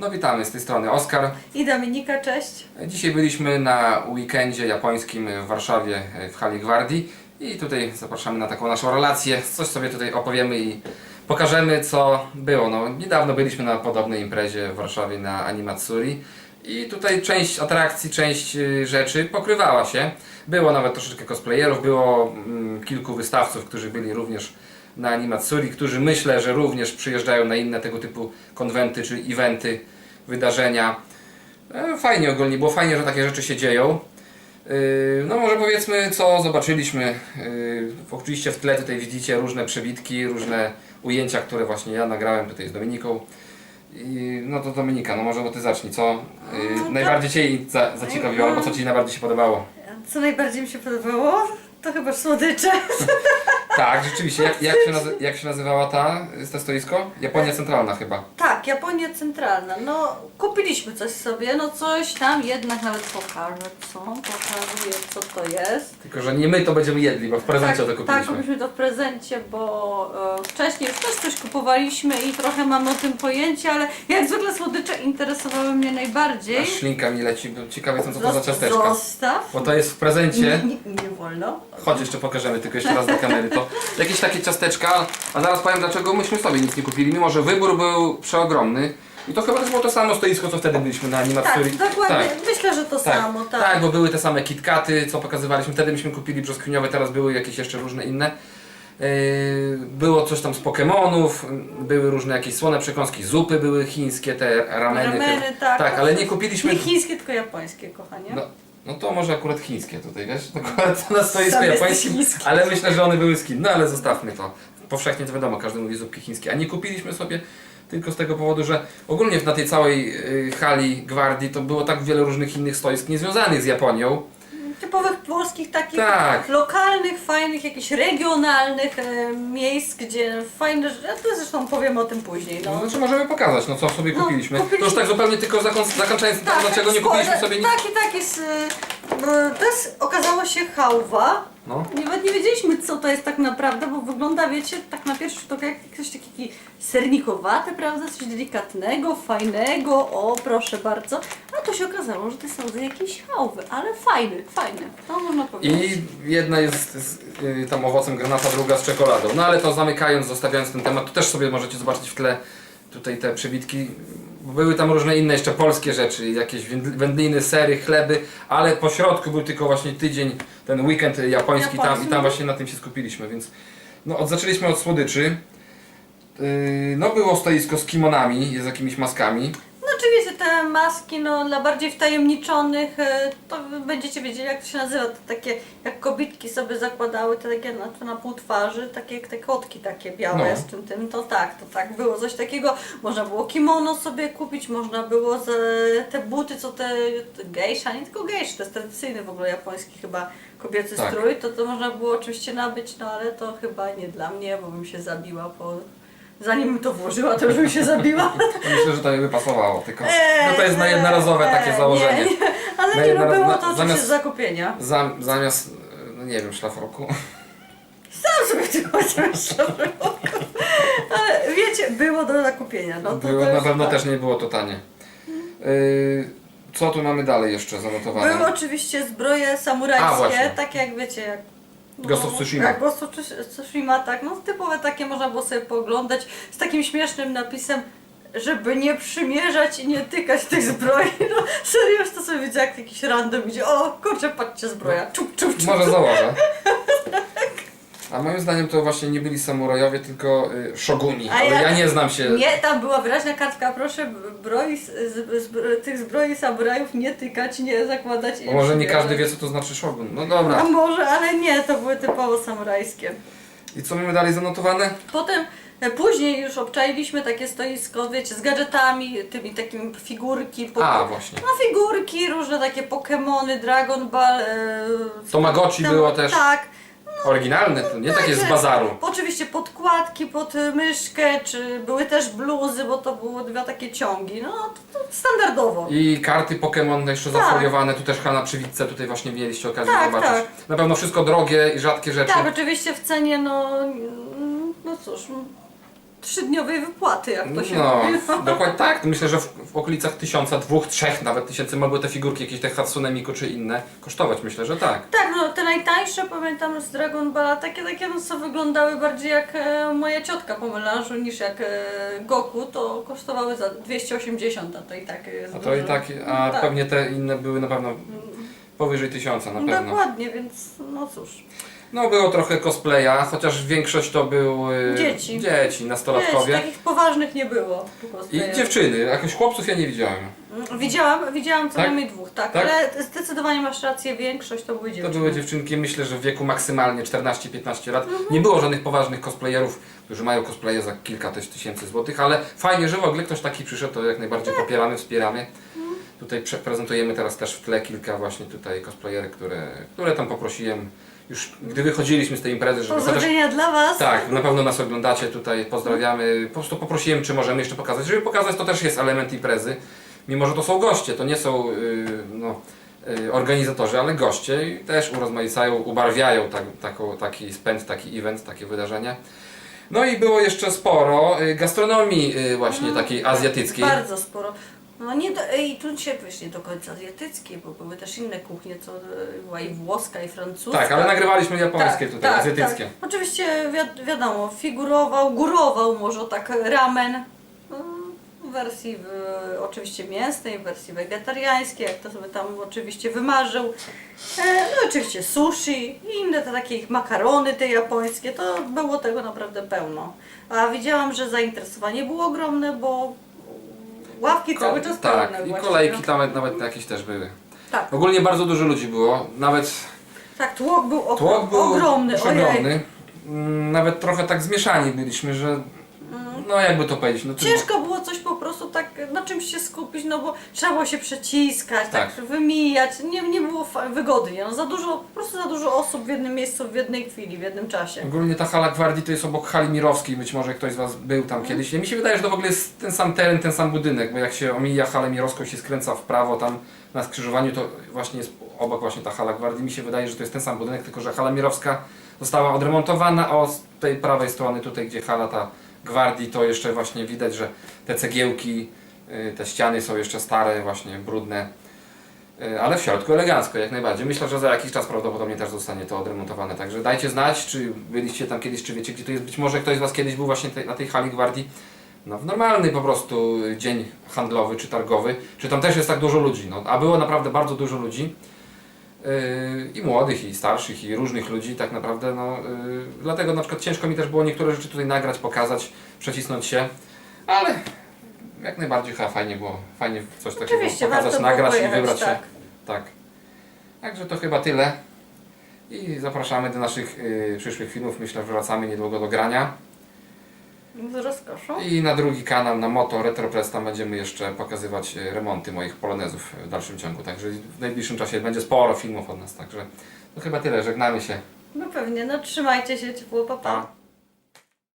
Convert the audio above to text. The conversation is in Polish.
No witamy z tej strony Oskar. I Dominika, cześć. Dzisiaj byliśmy na weekendzie japońskim w Warszawie w hali Gwardii i tutaj zapraszamy na taką naszą relację. Coś sobie tutaj opowiemy i pokażemy co było. No, niedawno byliśmy na podobnej imprezie w Warszawie na Animatsuri i tutaj część atrakcji, część y, rzeczy pokrywała się. Było nawet troszeczkę cosplayerów, było mm, kilku wystawców, którzy byli również na Animatsuri, którzy myślę, że również przyjeżdżają na inne tego typu konwenty czy eventy, wydarzenia. E, Fajnie ogólnie, było fajnie, że takie rzeczy się dzieją. Yy, No może powiedzmy, co zobaczyliśmy. Yy, Oczywiście w tle tutaj widzicie różne przebitki, różne ujęcia, które właśnie ja nagrałem tutaj z Dominiką. I, no to Dominika, no może bo Ty zacznij, co No najbardziej Cię za, zaciekawiło, albo co Ci najbardziej się podobało? Co najbardziej mi się podobało? To chyba słodycze. Tak, rzeczywiście, jak, jak, się, nazy- jak się nazywała ta, to stoisko? Japonia Centralna chyba. Tak, Japonia centralna. No, kupiliśmy coś sobie, no coś tam jednak nawet pokażę, co? Pokazuję, co to jest. Tylko, że nie my to będziemy jedli, bo w prezencie tak, to tak, kupiliśmy. kupiliśmy to w prezencie, bo e, wcześniej już też coś kupowaliśmy i trochę mamy o tym pojęcie, ale jak zwykle słodycze interesowały mnie najbardziej. Aż ślinka mi leci, bo ciekawe jestem co to za Zos- ciasteczka. Zostaw. Bo to jest w prezencie. Nie, nie, nie wolno. Chodź jeszcze pokażemy tylko jeszcze raz do kamery to jakieś takie ciasteczka, a zaraz powiem dlaczego myśmy sobie nic nie kupili, mimo że wybór był przeogromny. I to chyba też było to samo stoisko, co wtedy byliśmy na Tak, animacji. dokładnie. Myślę, że to tak, samo, tak. tak, bo były te same KitKaty, co pokazywaliśmy. Wtedy myśmy kupili brzoskwiniowe, teraz były jakieś jeszcze różne inne. Yy, Było coś tam z Pokemonów, były różne jakieś słone przekąski, zupy były chińskie, te rameny. Rameny, tak. tak, ale nie kupiliśmy. Nie chińskie, tylko japońskie, kochanie. No, no to może akurat chińskie tutaj, wiesz? Akurat na stoisku Sam jesteś japońskim, ale myślę, że one były z Chin. No ale zostawmy to. Powszechnie to wiadomo, każdy mówi zupki chińskie. A nie kupiliśmy sobie tylko z tego powodu, że ogólnie na tej całej y, hali gwardii to było tak wiele różnych innych stoisk niezwiązanych z Japonią. Typowych polskich, takich Tak. lokalnych, fajnych, jakichś regionalnych e, miejsc, gdzie fajne rzeczy, ja to zresztą powiem o tym później. No. No. Znaczy możemy pokazać, no co sobie No, kupiliśmy. To kupiliśmy. już tak zupełnie tylko zakon- zakończając tak, dlaczego nie kupiliśmy spoiler- sobie nic. Taki, taki, jest, e, to jest, okazało się hałwa. No. Nawet nie wiedzieliśmy co to jest tak naprawdę, bo wygląda, wiecie, tak na pierwszy rzut oka jak coś taki sernikowaty, prawda, coś delikatnego, fajnego, o proszę bardzo. A to się okazało, że to rodzaj jakiejś chałwy, ale fajny, fajny, to można powiedzieć. I jedna jest z, y, tam owocem granata, druga z czekoladą. No ale to zamykając, zostawiając ten temat, to też sobie możecie zobaczyć w tle tutaj te przebitki. Były tam różne inne jeszcze polskie rzeczy, jakieś węd- wędliny, sery, chleby, ale po środku był tylko właśnie tydzień, ten weekend japoński tam i tam właśnie na tym się skupiliśmy, więc no od, zaczęliśmy od słodyczy. Yy, no było stoisko z kimonami, z jakimiś maskami. No te maski, no dla bardziej wtajemniczonych, e, to będziecie wiedzieli jak to się nazywa, to takie jak kobitki sobie zakładały, te takie na, to na pół twarzy, takie jak te kotki takie białe No. z tym tym, to tak, to tak, było coś takiego, można było kimono sobie kupić, można było za te buty, co te, te geisha, nie tylko geisha, to jest tradycyjny w ogóle japoński chyba kobiecy Tak. strój, to to można było oczywiście nabyć, no ale to chyba nie dla mnie, bo bym się zabiła po... Zanim to włożyła, to już bym się zabiła. Myślę, że to by pasowało, tylko no to jest na jednorazowe takie Eee, założenie. Nie, nie. Ale Na nie, no na- to zamiast- z zakupienia. Zam, zamiast, no nie wiem, szlafroku. Sam sobie myślę. Ale wiecie, było do zakupienia. No to Było, to na już pewno tak. też nie było to tanie. Yy, co tu mamy dalej jeszcze zanotowane? Były oczywiście zbroje A, samurajskie, właśnie. tak jak wiecie, jak Ghost of Tsushima. Jak Ghost of Tsushima, tak, no typowe takie można było sobie pooglądać z takim śmiesznym napisem żeby nie przymierzać i nie tykać tych zbroi. No serio, to sobie widzę jak jakiś random idzie. O, kurczę, patrzcie zbroja. Czup, czup, czup. Może założę. A moim zdaniem to właśnie nie byli samurajowie, tylko y, szoguni. A Ale ja- ja nie znam się. Nie, tam była wyraźna kartka, proszę broi, z, z, z, tych zbroi samurajów nie tykać, nie zakładać. i Bo może nie przymierzać. każdy wie co to znaczy szogun. No A dobra. może, ale nie, to były typowo samurajskie. I co mamy dalej zanotowane? Potem e, później już obczailiśmy takie stoisko, wiecie, z gadżetami, tymi takimi figurki. po- A, właśnie. No figurki, różne takie Pokemony, Dragon Ball. E, Tamagotchi tam- było też. Tak. Oryginalne, to nie takie z bazaru. Oczywiście podkładki pod y, myszkę, czy były też bluzy, bo to były dwa takie ciągi. No to, to standardowo. I karty Pokémon jeszcze Tak. zafoliowane, tu też na przywitce, tutaj właśnie mieliście okazję Tak, zobaczyć. tak. Na pewno wszystko drogie i rzadkie rzeczy. Tak, oczywiście w cenie, no, mm, no cóż, mm, trzydniowej wypłaty, jak to się No, mówi. dokładnie tak. Myślę, że w, w okolicach tysiąca, dwóch, trzech nawet tysięcy mogły te figurki, jakieś te Hatsune Miku czy inne kosztować. Myślę, że tak. Tak, no te najtańsze pamiętam z Dragon Balla, takie takie no, co wyglądały bardziej jak e, moja ciotka po melanżu niż jak e, Goku, to kosztowały za 280, a to i tak jest A to i dużo. tak, a Tak. pewnie te inne były na pewno powyżej tysiąca na pewno. Dokładnie, więc no cóż. No było trochę cosplaya, chociaż większość to były Dzieci. dzieci Wiesz, nastolatkowie. takich poważnych nie było. po prostu. I dziewczyny, jakoś chłopców ja nie widziałem. Widziałam, widziałam co Tak? najmniej dwóch, tak, Tak? ale zdecydowanie masz rację, większość to były To dziewczyny. były dziewczynki, myślę, że w wieku maksymalnie 14-15 lat. Mhm. Nie było żadnych poważnych cosplayerów, którzy mają cosplaye za kilka też tysięcy złotych, ale fajnie, że w ogóle ktoś taki przyszedł, to jak najbardziej Tak. popieramy, wspieramy. Mhm. Tutaj prze- prezentujemy teraz też w tle kilka właśnie tutaj cosplayerek, które, które tam poprosiłem już gdy wychodziliśmy z tej imprezy, żeby chociaż Pozdrowienia dla Was. Tak, na pewno nas oglądacie tutaj, pozdrawiamy. Po prostu poprosiłem, czy możemy jeszcze pokazać. Żeby pokazać, to też jest element imprezy. Mimo, że to są goście, to nie są yy, no, yy, organizatorzy, ale goście też urozmaicają, ubarwiają tak, taką, taki spęd, taki event, takie wydarzenie. No i było jeszcze sporo yy, gastronomii właśnie takiej azjatyckiej. Bardzo sporo. No nie do, i tu się wiesz, nie do końca azjatyckie, bo były też inne kuchnie, co była i włoska, i francuska. Tak, ale nagrywaliśmy japońskie tutaj, azjatyckie. Tak. Oczywiście wi wiadomo, figurował, górował może tak ramen w wersji oczywiście mięsnej, w wersji wegetariańskiej, jak to sobie tam oczywiście wymarzył. E, no oczywiście sushi i inne te takie ich makarony te japońskie, to było tego naprawdę pełno. A widziałam, że zainteresowanie było ogromne, bo ławki cały czas Tak, pełne i właśnie, kolejki no. nawet, nawet jakieś też były. Tak, Ogólnie bardzo dużo ludzi było, nawet tak, tłok był, Tłok był ogromny, ojej. ogromny. Mm, Nawet trochę tak zmieszani byliśmy, że no jakby to powiedzieć, no. Ciężko było coś po prostu tak na czymś się skupić, no bo trzeba było się przeciskać, tak, Tak. wymijać, nie, nie było fa- wygodnie, no za dużo, po prostu za dużo osób w jednym miejscu, w jednej chwili, w jednym czasie. Ogólnie ta hala Gwardii to jest obok hali Mirowskiej, być może ktoś z Was był tam kiedyś. Mi się wydaje, że to w ogóle jest ten sam teren, ten sam budynek, bo jak się omija halę Mirowską, się skręca w prawo tam na skrzyżowaniu, to właśnie jest obok właśnie ta hala Gwardii. Mi się wydaje, że to jest ten sam budynek, tylko że hala Mirowska została odremontowana, a z tej prawej strony tutaj, gdzie hala ta Gwardii, to jeszcze właśnie widać, że te cegiełki, y, te ściany są jeszcze stare, właśnie brudne. Y, Ale w środku elegancko, jak najbardziej. Myślę, że za jakiś czas prawdopodobnie też zostanie to odremontowane. Także dajcie znać, czy byliście tam kiedyś, czy wiecie, gdzie to jest. Być może ktoś z Was kiedyś był właśnie na tej hali gwardii. No, w normalny po prostu dzień handlowy czy targowy, czy tam też jest tak dużo ludzi. No, a było naprawdę bardzo dużo ludzi. Yy, I młodych, i starszych, i różnych ludzi, tak naprawdę. No, yy, dlatego na przykład ciężko mi też było niektóre rzeczy tutaj nagrać, pokazać, przecisnąć się, ale jak najbardziej chyba fajnie było. Fajnie coś takiego Oczywiście, pokazać, warto było nagrać i pojechać, wybrać się. tak. Tak. Także to chyba tyle. I zapraszamy do naszych y, przyszłych filmów. Myślę, że wracamy niedługo do grania. Z rozkoszą. I na drugi kanał, na Moto Retropress, tam będziemy jeszcze pokazywać y, remonty moich polonezów w dalszym ciągu. Także w najbliższym czasie będzie sporo filmów od nas. Także to chyba tyle. Żegnamy się. No pewnie, no trzymajcie się ciepło, papa. Pa. Pa.